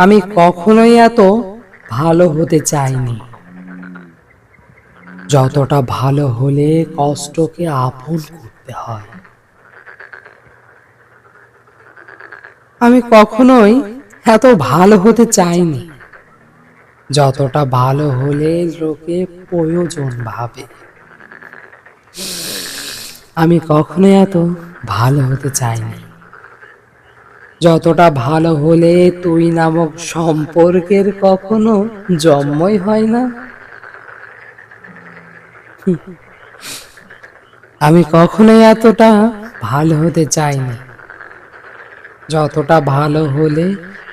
আমি কখনোই এত ভালো হতে চাইনি। যতটা ভালো হলে কষ্টকে আপন করতে হয়। আমি কখনোই এত ভালো হতে চাইনি। যতটা ভালো হলে লোকে প্রয়োজন ভাবে। আমি কখনোই এত ভালো হতে চাইনি। যতটা ভালো হলে তুই নামক সম্পর্কের কখনো জন্মই হয় না। আমি কখনোই এতটা ভালো হতে চাইনি যতটা ভালো হলে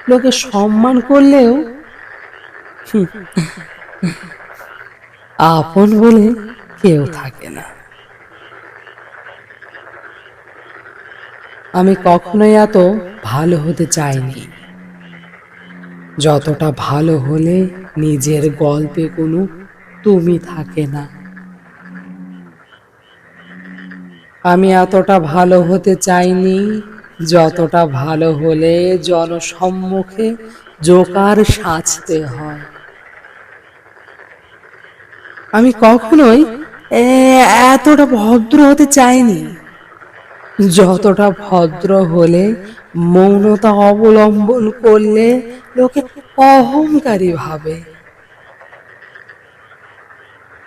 লোকে সম্মান করলেও আপন বলে কেউ থাকে না। আমি কখনোই এত ভালো হতে চাইনি যতটা ভালো হলে নিজের গল্পে কোনো তুমি থাকে না। আমি এতটা ভালো হতে চাইনি, যতটা ভালো হলে জনসম্মুখে জোকার সাজতে হয়। আমি কখনোই এতটা ভদ্র হতে চাইনি। যতটা ভদ্র হলে মৌনতা অবলম্বন করলে লোকে অহংকারী ভাবে।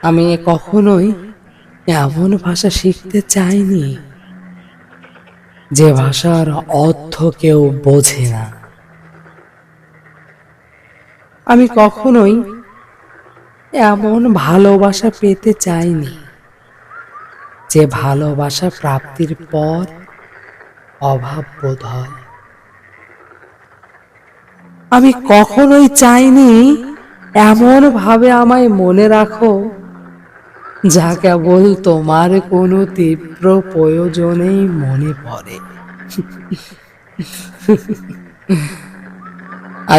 আমি কখনোই এমন ভাষা শিখতে চাইনি যে ভাষার অর্থ কেউ বোঝে না। আমি কখনোই এমন ভালোবাসা পেতে চাইনি। যে ভালোবাসা প্রাপ্তির পর অভাব বোধ হয় আমি কখনোই চাইনি এমন ভাবে আমায় মনে রাখো, যা কেবল তোমার কোনো তীব্র প্রয়োজনেই মনে পড়ে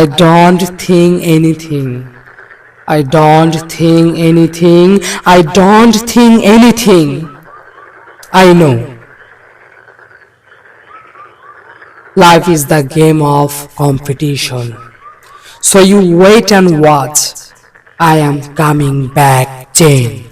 I don't think anything. I don't think anything. I don't think anything. I know. Life is the game of competition. So you wait and watch. I am coming back, Jane.